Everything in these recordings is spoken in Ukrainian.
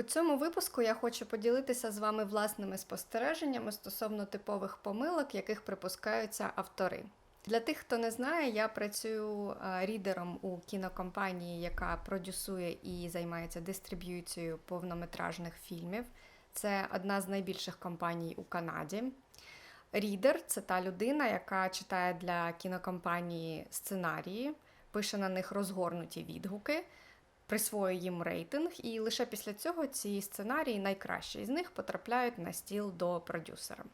У цьому випуску я хочу поділитися з вами власними спостереженнями стосовно типових помилок, яких припускаються автори. Для тих, хто не знає, я працюю е, рідером у кінокомпанії, яка продюсує і займається дистриб'юцією повнометражних фільмів. Це одна з найбільших компаній у Канаді. Рідер це та людина, яка читає для кінокомпанії сценарії, пише на них розгорнуті відгуки, присвоює їм рейтинг, і лише після цього ці сценарії, найкращі з них, потрапляють на стіл до продюсера.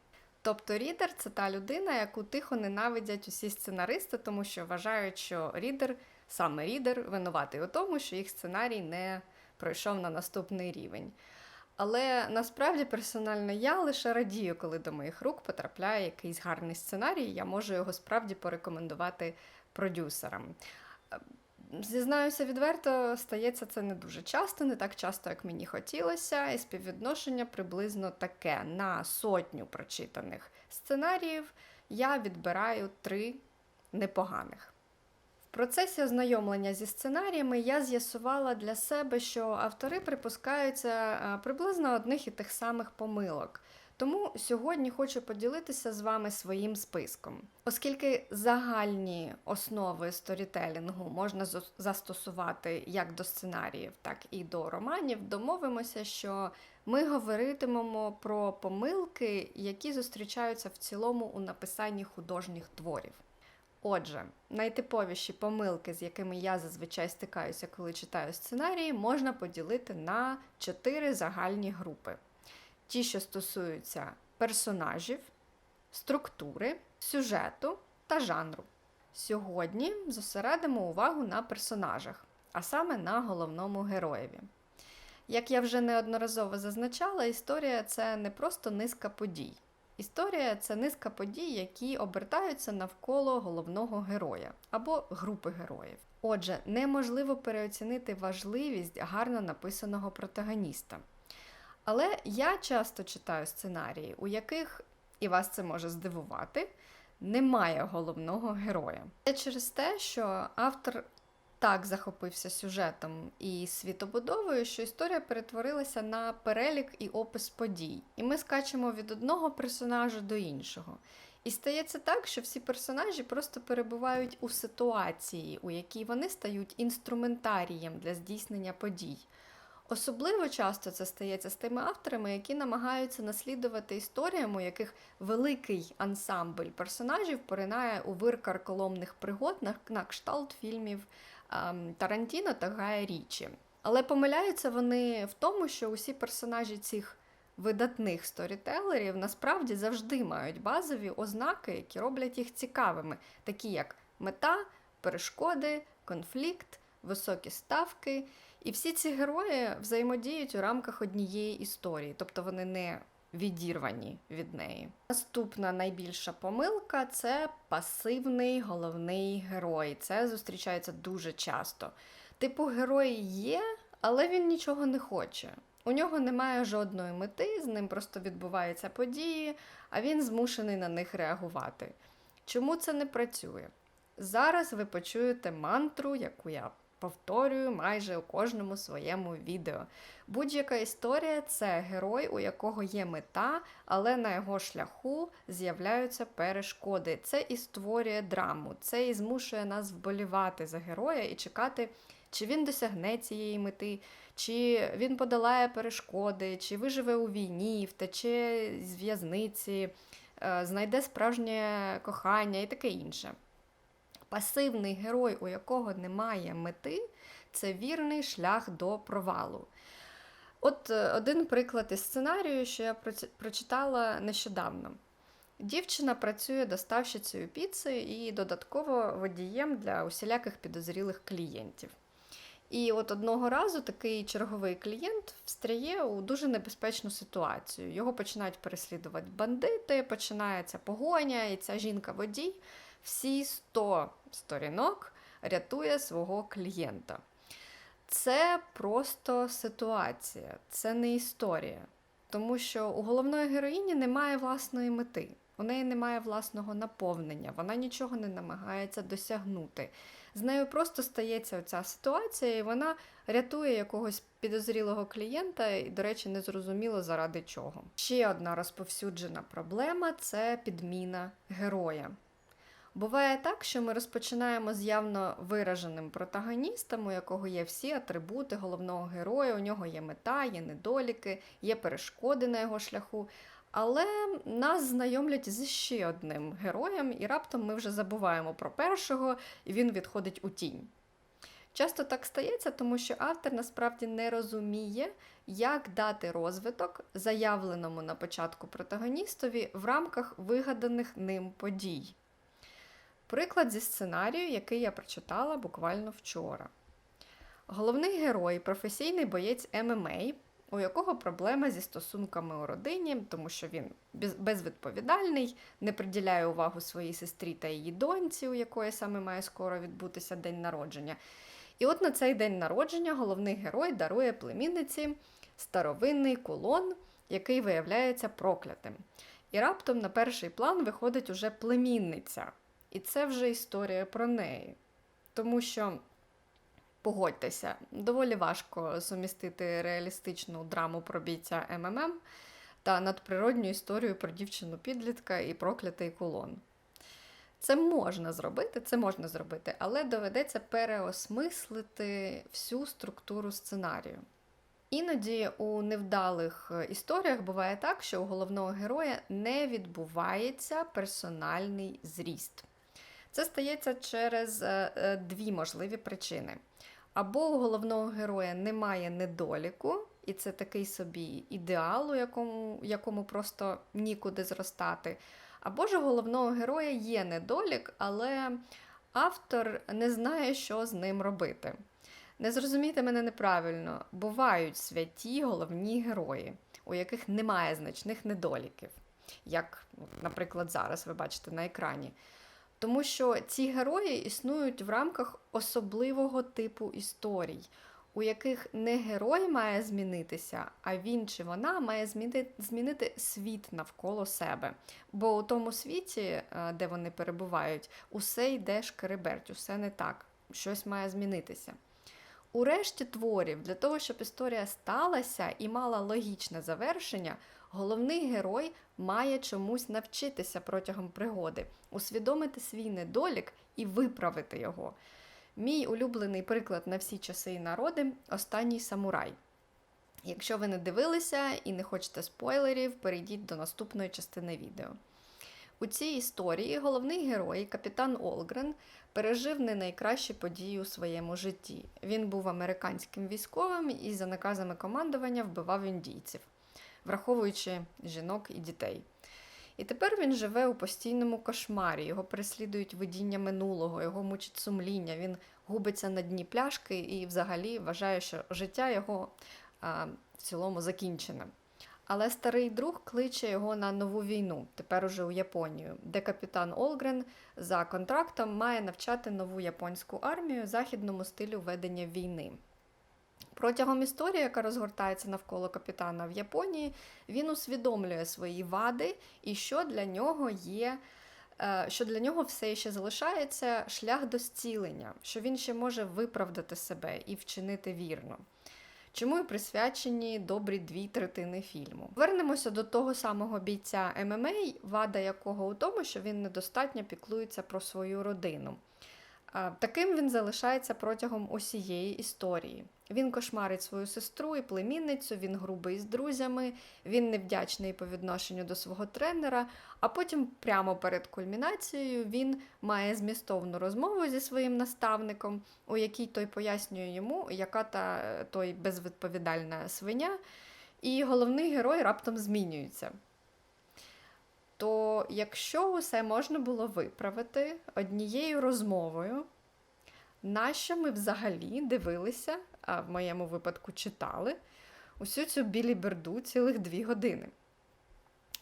Тобто рідер це та людина, яку тихо ненавидять усі сценаристи, тому що вважають, що рідер, саме рідер, винуватий у тому, що їх сценарій не пройшов на наступний рівень. Але насправді персонально я лише радію, коли до моїх рук потрапляє якийсь гарний сценарій, я можу його справді порекомендувати продюсерам. Зізнаюся відверто, стається це не дуже часто, не так часто, як мені хотілося, і співвідношення приблизно таке. На сотню прочитаних сценаріїв я відбираю три непоганих. В процесі ознайомлення зі сценаріями я з'ясувала для себе, що автори припускаються е, приблизно одних і тих самих помилок. Тому сьогодні хочу поділитися з вами своїм списком. Оскільки загальні основи сторітелінгу можна застосувати як до сценаріїв, так і до романів, домовимося, що ми говоритимемо про помилки, які зустрічаються в цілому у написанні художніх творів. Отже, найтиповіші помилки, з якими я зазвичай стикаюся, коли читаю сценарії, можна поділити на чотири загальні групи: ті, що стосуються персонажів, структури, сюжету та жанру. Сьогодні зосередимо увагу на персонажах, а саме на головному героєві. Як я вже неодноразово зазначала, історія це не просто низка подій. Історія це низка подій, які обертаються навколо головного героя або групи героїв. Отже, неможливо переоцінити важливість гарно написаного протагоніста. Але я часто читаю сценарії, у яких, і вас це може здивувати, немає головного героя. Це через те, що автор так захопився сюжетом і світобудовою, що історія перетворилася на перелік і опис подій. І ми скачемо від одного персонажа до іншого. І стається так, що всі персонажі просто перебувають у ситуації, у якій вони стають інструментарієм для здійснення подій. Особливо часто це стається з тими авторами, які намагаються наслідувати історіям, у яких великий ансамбль персонажів поринає у вир карколомних пригод на, кшталт фільмів ем, Тарантіно та Гая Річі. Але помиляються вони в тому, що усі персонажі цих видатних сторітелерів насправді завжди мають базові ознаки, які роблять їх цікавими, такі як мета, перешкоди, конфлікт, високі ставки. І всі ці герої взаємодіють у рамках однієї історії, тобто вони не відірвані від неї. Наступна найбільша помилка це пасивний головний герой. Це зустрічається дуже часто. Типу, герой є, але він нічого не хоче. У нього немає жодної мети, з ним просто відбуваються події, а він змушений на них реагувати. Чому це не працює? Зараз ви почуєте мантру, яку я повторюю майже у кожному своєму відео. Будь-яка історія це герой, у якого є мета, але на його шляху з'являються перешкоди. Це і створює драму, це і змушує нас вболівати за героя і чекати, чи він досягне цієї мети, чи він подолає перешкоди, чи виживе у війні, втече з в'язниці, е, знайде справжнє кохання і таке інше. Пасивний герой, у якого немає мети, це вірний шлях до провалу. От е, один приклад із сценарію, що я прочитала нещодавно. Дівчина працює доставщицею піци і додатково водієм для усіляких підозрілих клієнтів. І от одного разу такий черговий клієнт встряє у дуже небезпечну ситуацію. Його починають переслідувати бандити, починається погоня, і ця жінка-водій всі 100 сторінок рятує свого клієнта. Це просто ситуація, це не історія. Тому що у головної героїні немає власної мети, у неї немає власного наповнення, вона нічого не намагається досягнути. З нею просто стається оця ситуація, і вона рятує якогось підозрілого клієнта, і, до речі, не зрозуміло заради чого. Ще одна розповсюджена проблема це підміна героя. Буває так, що ми розпочинаємо з явно вираженим протагоністом, у якого є всі атрибути головного героя, у нього є мета, є недоліки, є перешкоди на його шляху. Але нас знайомлять з ще одним героєм, і раптом ми вже забуваємо про першого, і він відходить у тінь. Часто так стається, тому що автор насправді не розуміє, як дати розвиток заявленому на початку протагоністові в рамках вигаданих ним подій. Приклад зі сценарію, який я прочитала буквально вчора. Головний герой професійний боєць ММА, у якого проблема зі стосунками у родині, тому що він безвідповідальний, не приділяє увагу своїй сестрі та її доньці, у якої саме має скоро відбутися день народження. І от на цей день народження головний герой дарує племінниці старовинний кулон, який виявляється проклятим. І раптом на перший план виходить уже племінниця. І це вже історія про неї. Тому що, погодьтеся, доволі важко сумістити реалістичну драму про бійця МММ та надприродню історію про дівчину-підлітка і проклятий кулон. Це можна зробити, це можна зробити, але доведеться переосмислити всю структуру сценарію. Іноді у невдалих історіях буває так, що у головного героя не відбувається персональний зріст. Це стається через е, е, дві можливі причини. Або у головного героя немає недоліку, і це такий собі ідеал, у якому, якому просто нікуди зростати. Або ж у головного героя є недолік, але автор не знає, що з ним робити. Не зрозумійте мене неправильно, бувають святі головні герої, у яких немає значних недоліків, як, наприклад, зараз ви бачите на екрані. Тому що ці герої існують в рамках особливого типу історій, у яких не герой має змінитися, а він чи вона має змінити, змінити світ навколо себе. Бо у тому світі, е, де вони перебувають, усе йде шкереберть, усе не так, щось має змінитися. У решті творів, для того, щоб історія сталася і мала логічне завершення, головний герой має чомусь навчитися протягом пригоди, усвідомити свій недолік і виправити його. Мій улюблений приклад на всі часи і народи останній самурай. Якщо ви не дивилися і не хочете спойлерів, перейдіть до наступної частини відео. У цій історії головний герой, капітан Олгрен, пережив не найкращі події у своєму житті. Він був американським військовим і за наказами командування вбивав індійців, враховуючи жінок і дітей. І тепер він живе у постійному кошмарі, його переслідують видіння минулого, його мучить сумління, він губиться на дні пляшки і взагалі вважає, що життя його а, в цілому закінчене. Але старий друг кличе його на нову війну, тепер уже у Японію, де капітан Олгрен за контрактом має навчати нову японську армію західному стилю ведення війни. Протягом історії, яка розгортається навколо капітана в Японії, він усвідомлює свої вади і що для нього є. Е, що для нього все ще залишається шлях до зцілення, що він ще може виправдати себе і вчинити вірно. Чому і присвячені добрі дві третини фільму. Вернемося до того самого бійця ММА, вада якого у тому, що він недостатньо піклується про свою родину. Таким він залишається протягом усієї історії. Він кошмарить свою сестру і племінницю, він грубий з друзями, він невдячний по відношенню до свого тренера, а потім, прямо перед кульмінацією, він має змістовну розмову зі своїм наставником, у якій той пояснює йому, яка та той безвідповідальна свиня, і головний герой раптом змінюється. То якщо усе можна було виправити однією розмовою, нащо ми взагалі дивилися, а в моєму випадку читали, усю цю білі берду цілих дві години?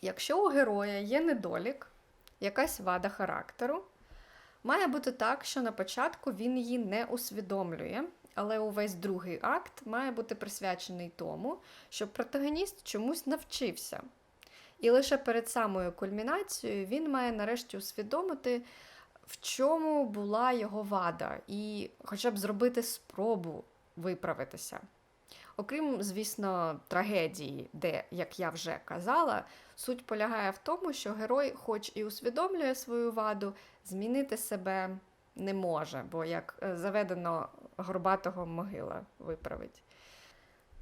Якщо у героя є недолік, якась вада характеру, має бути так, що на початку він її не усвідомлює, але увесь другий акт має бути присвячений тому, щоб протагоніст чомусь навчився. І лише перед самою кульмінацією він має нарешті усвідомити, в чому була його вада, і хоча б зробити спробу виправитися. Окрім, звісно, трагедії, де, як я вже казала, суть полягає в тому, що герой, хоч і усвідомлює свою ваду, змінити себе не може, бо як е, заведено горбатого могила виправить.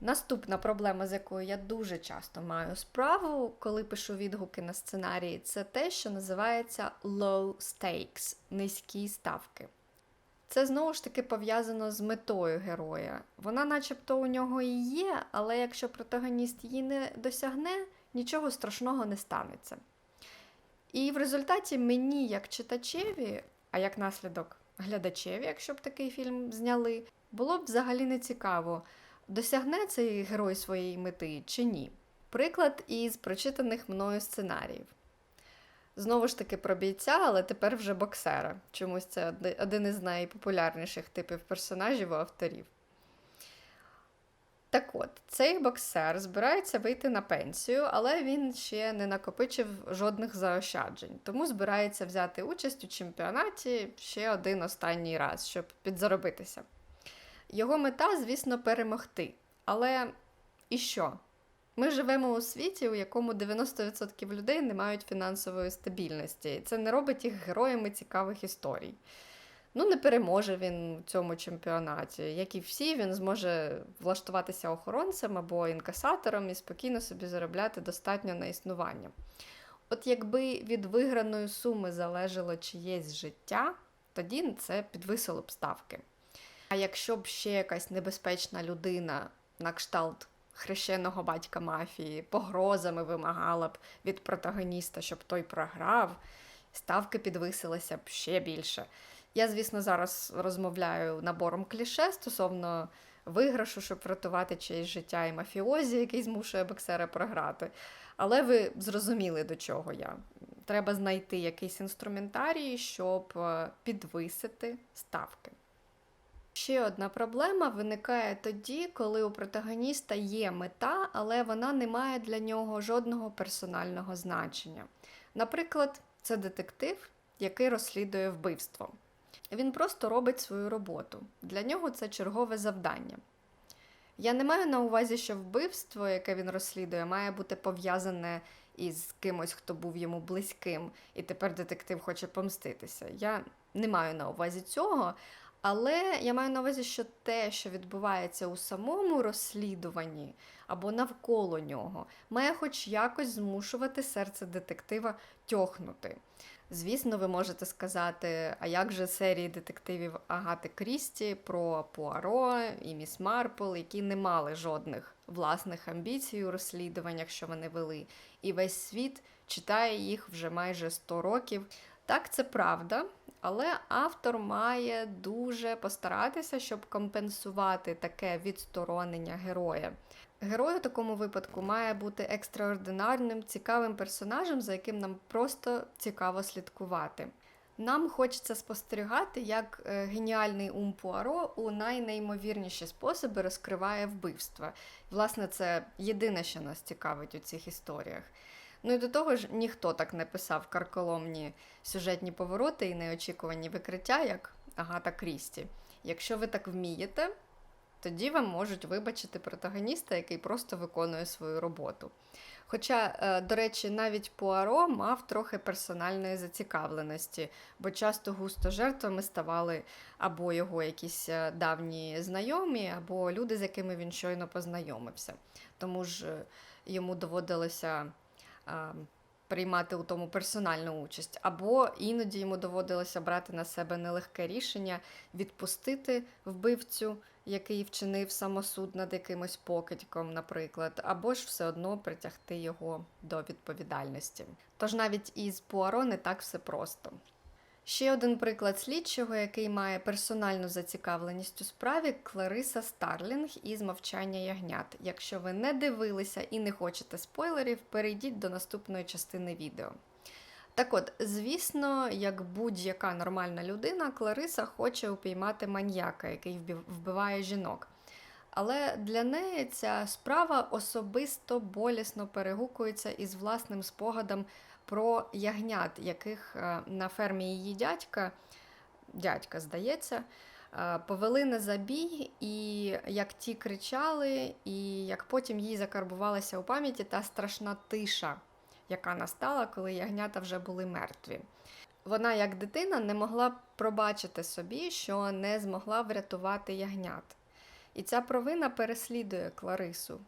Наступна проблема, з якою я дуже часто маю справу, коли пишу відгуки на сценарії, це те, що називається low stakes низькі ставки. Це знову ж таки пов'язано з метою героя. Вона, начебто, у нього і є, але якщо протагоніст її не досягне, нічого страшного не станеться. І в результаті мені, як читачеві, а як наслідок глядачеві, якщо б такий фільм зняли, було б взагалі не цікаво, досягне цей герой своєї мети чи ні. Приклад із прочитаних мною сценаріїв. Знову ж таки про бійця, але тепер вже боксера. Чомусь це один із найпопулярніших типів персонажів у авторів. Так от, цей боксер збирається вийти на пенсію, але він ще не накопичив жодних заощаджень, тому збирається взяти участь у чемпіонаті ще один останній раз, щоб підзаробитися. Його мета, звісно, перемогти. Але і що? Ми живемо у світі, у якому 90% людей не мають фінансової стабільності. Це не робить їх героями цікавих історій. Ну, не переможе він у цьому чемпіонаті. Як і всі, він зможе влаштуватися охоронцем або інкасатором і спокійно собі заробляти достатньо на існування. От якби від виграної суми залежало чиєсь життя, тоді це підвисило б ставки. А якщо б ще якась небезпечна людина на кшталт хрещеного батька мафії погрозами вимагала б від протагоніста, щоб той програв, ставки підвисилися б ще більше. Я, звісно, зараз розмовляю набором кліше стосовно виграшу, щоб врятувати чиєсь життя і мафіозі, який змушує боксера програти. Але ви зрозуміли, до чого я. Треба знайти якийсь інструментарій, щоб е, підвисити ставки. Ще одна проблема виникає тоді, коли у протагоніста є мета, але вона не має для нього жодного персонального значення. Наприклад, це детектив, який розслідує вбивство. Він просто робить свою роботу. Для нього це чергове завдання. Я не маю на увазі, що вбивство, яке він розслідує, має бути пов'язане із кимось, хто був йому близьким, і тепер детектив хоче помститися. Я не маю на увазі цього, але я маю на увазі, що те, що відбувається у самому розслідуванні або навколо нього, має хоч якось змушувати серце детектива тьохнути. Звісно, ви можете сказати, а як же серії детективів Агати Крісті про Пуаро і Міс Марпл, які не мали жодних власних амбіцій у розслідуваннях, що вони вели, і весь світ читає їх вже майже 100 років. Так, це правда, але автор має дуже постаратися, щоб компенсувати таке відсторонення героя. Герой у такому випадку має бути екстраординарним, цікавим персонажем, за яким нам просто цікаво слідкувати. Нам хочеться спостерігати, як е, геніальний ум Пуаро у найнеймовірніші способи розкриває вбивства. Власне, це єдине, що нас цікавить у цих історіях. Ну і до того ж, ніхто так не писав карколомні сюжетні повороти і неочікувані викриття, як Агата Крісті. Якщо ви так вмієте, тоді вам можуть вибачити протагоніста, який просто виконує свою роботу. Хоча, е, до речі, навіть Пуаро мав трохи персональної зацікавленості, бо часто густо жертвами ставали або його якісь е, давні знайомі, або люди, з якими він щойно познайомився. Тому ж е, йому доводилося приймати у тому персональну участь, або іноді йому доводилося брати на себе нелегке рішення відпустити вбивцю, який вчинив самосуд над якимось покидьком, наприклад, або ж все одно притягти його до відповідальності. Тож навіть із Пуаро не так все просто. Ще один приклад слідчого, який має персональну зацікавленість у справі Клариса Старлінг із мовчання ягнят. Якщо ви не дивилися і не хочете спойлерів, перейдіть до наступної частини відео. Так от, звісно, як будь-яка нормальна людина, Клариса хоче упіймати маньяка, який вбиває жінок. Але для неї ця справа особисто болісно перегукується із власним спогадом про ягнят, яких е, на фермі її дядька, дядька, здається, е, повели на забій, і як ті кричали, і як потім їй закарбувалася у пам'яті та страшна тиша, яка настала, коли ягнята вже були мертві. Вона, як дитина, не могла пробачити собі, що не змогла врятувати ягнят. І ця провина переслідує Кларису.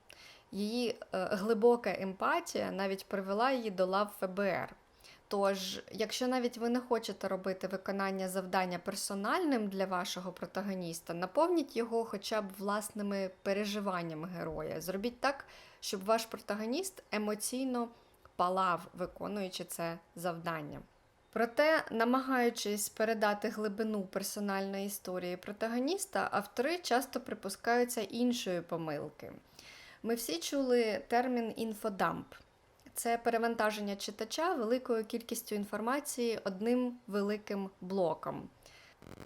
Її е, глибока емпатія навіть привела її до лав ФБР. Тож, якщо навіть ви не хочете робити виконання завдання персональним для вашого протагоніста, наповніть його хоча б власними переживаннями героя. Зробіть так, щоб ваш протагоніст емоційно палав, виконуючи це завдання. Проте, намагаючись передати глибину персональної історії протагоніста, автори часто припускаються іншої помилки. Ми всі чули термін інфодамп. Це перевантаження читача великою кількістю інформації одним великим блоком.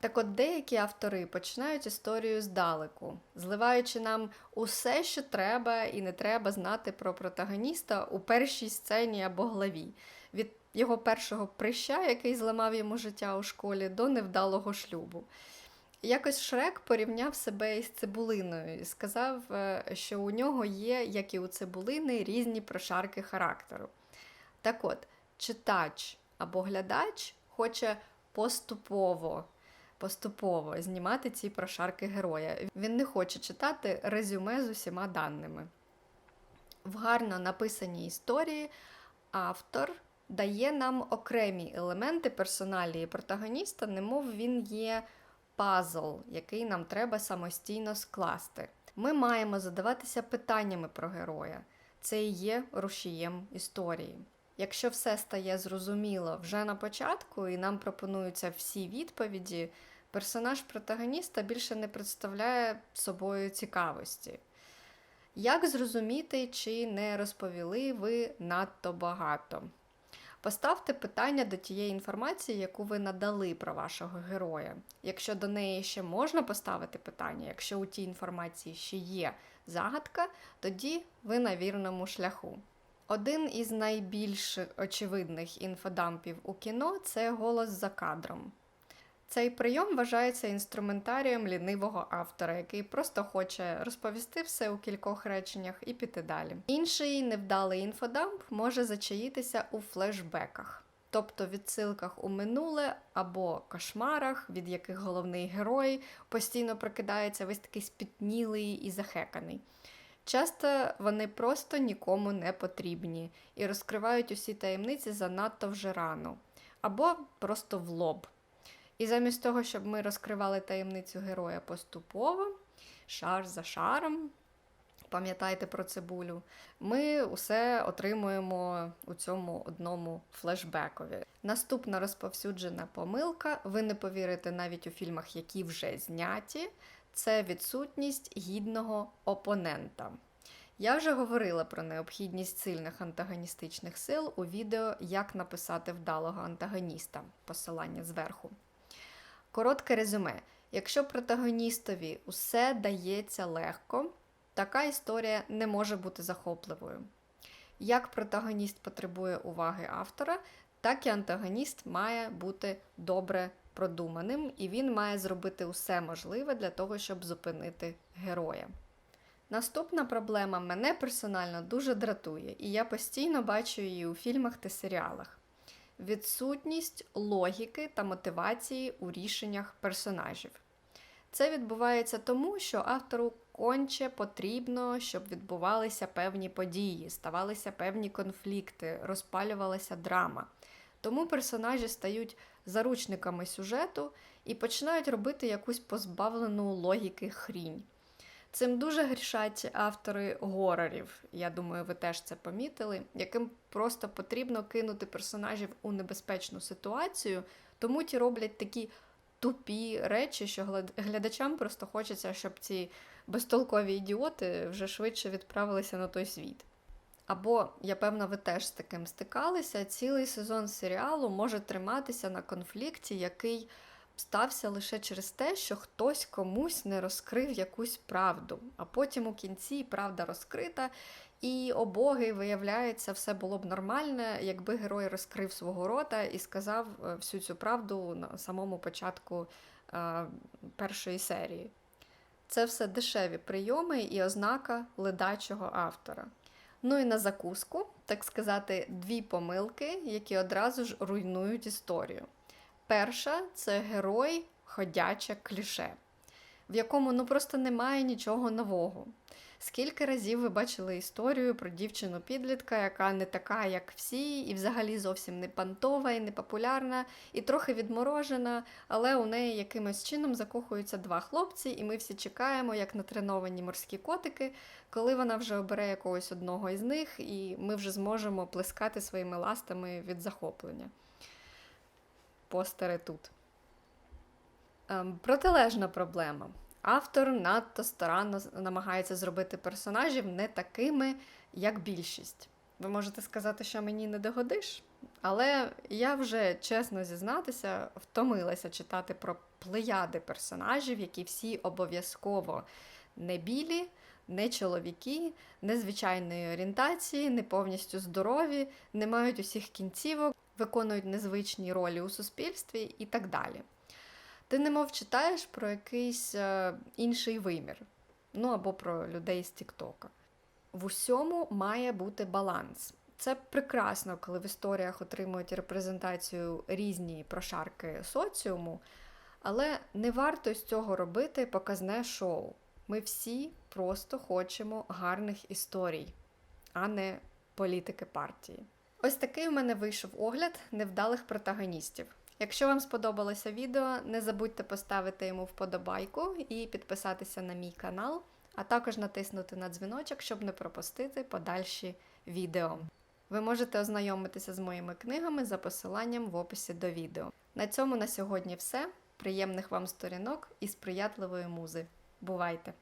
Так от деякі автори починають історію здалеку, зливаючи нам усе, що треба і не треба знати про протагоніста у першій сцені або главі. Від його першого прища, який зламав йому життя у школі, до невдалого шлюбу. Якось Шрек порівняв себе із цибулиною і сказав, е, що у нього є, як і у цибулини, різні прошарки характеру. Так от, читач або глядач хоче поступово поступово знімати ці прошарки героя. Він не хоче читати резюме з усіма даними. В гарно написаній історії автор дає нам окремі елементи персоналії протагоніста, немов він є пазл, який нам треба самостійно скласти. Ми маємо задаватися питаннями про героя. Це і є рушієм історії. Якщо все стає зрозуміло вже на початку, і нам пропонуються всі відповіді, персонаж протагоніста більше не представляє собою цікавості. Як зрозуміти, чи не розповіли ви надто багато? Поставте питання до тієї інформації, яку ви надали про вашого героя. Якщо до неї ще можна поставити питання, якщо у тій інформації ще є загадка, тоді ви на вірному шляху. Один із найбільш очевидних інфодампів у кіно це голос за кадром. Цей прийом вважається інструментарієм лінивого автора, який просто хоче розповісти все у кількох реченнях і піти далі. Інший невдалий інфодамп може зачаїтися у флешбеках, тобто відсилках у минуле або кошмарах, від яких головний герой постійно прокидається весь такий спітнілий і захеканий. Часто вони просто нікому не потрібні і розкривають усі таємниці занадто вже рано, або просто в лоб. І замість того, щоб ми розкривали таємницю героя поступово, шар за шаром, пам'ятайте про цибулю, ми усе отримуємо у цьому одному флешбекові. Наступна розповсюджена помилка, ви не повірите навіть у фільмах, які вже зняті, це відсутність гідного опонента. Я вже говорила про необхідність сильних антагоністичних сил у відео Як написати вдалого антагоніста, посилання зверху. Коротке резюме. Якщо протагоністові усе дається легко, така історія не може бути захопливою. Як протагоніст потребує уваги автора, так і антагоніст має бути добре продуманим, і він має зробити усе можливе для того, щоб зупинити героя. Наступна проблема мене персонально дуже дратує, і я постійно бачу її у фільмах та серіалах відсутність логіки та мотивації у рішеннях персонажів. Це відбувається тому, що автору конче потрібно, щоб відбувалися певні події, ставалися певні конфлікти, розпалювалася драма. Тому персонажі стають заручниками сюжету і починають робити якусь позбавлену логіки хрінь. Цим дуже грішать автори горорів. Я думаю, ви теж це помітили, яким просто потрібно кинути персонажів у небезпечну ситуацію, тому ті роблять такі тупі речі, що глядачам просто хочеться, щоб ці безтолкові ідіоти вже швидше відправилися на той світ. Або, я певна, ви теж з таким стикалися, цілий сезон серіалу може триматися на конфлікті, який стався лише через те, що хтось комусь не розкрив якусь правду, а потім у кінці правда розкрита, І обоги, виявляється, все було б нормальне, якби герой розкрив свого рота і сказав е, всю цю правду на самому початку е, першої серії. Це все дешеві прийоми і ознака ледачого автора. Ну і на закуску, так сказати, дві помилки, які одразу ж руйнують історію. Перша це герой ходяче кліше, в якому ну просто немає нічого нового. Скільки разів ви бачили історію про дівчину-підлітка, яка не така, як всі, і взагалі зовсім не пантова і не популярна, і трохи відморожена, але у неї якимось чином закохуються два хлопці, і ми всі чекаємо, як натреновані морські котики, коли вона вже обере якогось одного із них, і ми вже зможемо плескати своїми ластами від захоплення. Постери тут. Ем, протилежна проблема. Автор надто старанно намагається зробити персонажів не такими, як більшість. Ви можете сказати, що мені не догодиш, але я вже чесно зізнатися, втомилася читати про плеяди персонажів, які всі обов'язково не білі, не чоловіки, не звичайної орієнтації, не повністю здорові, не мають усіх кінцівок, виконують незвичні ролі у суспільстві і так далі. Ти немов читаєш про якийсь е, інший вимір, ну або про людей з Тіктока. В усьому має бути баланс. Це прекрасно, коли в історіях отримують репрезентацію різні прошарки соціуму, але не варто з цього робити показне шоу. Ми всі просто хочемо гарних історій, а не політики партії. Ось такий у мене вийшов огляд невдалих протагоністів. Якщо вам сподобалося відео, не забудьте поставити йому вподобайку і підписатися на мій канал, а також натиснути на дзвіночок, щоб не пропустити подальші відео. Ви можете ознайомитися з моїми книгами за посиланням в описі до відео. На цьому на сьогодні все. Приємних вам сторінок і сприятливої музи. Бувайте!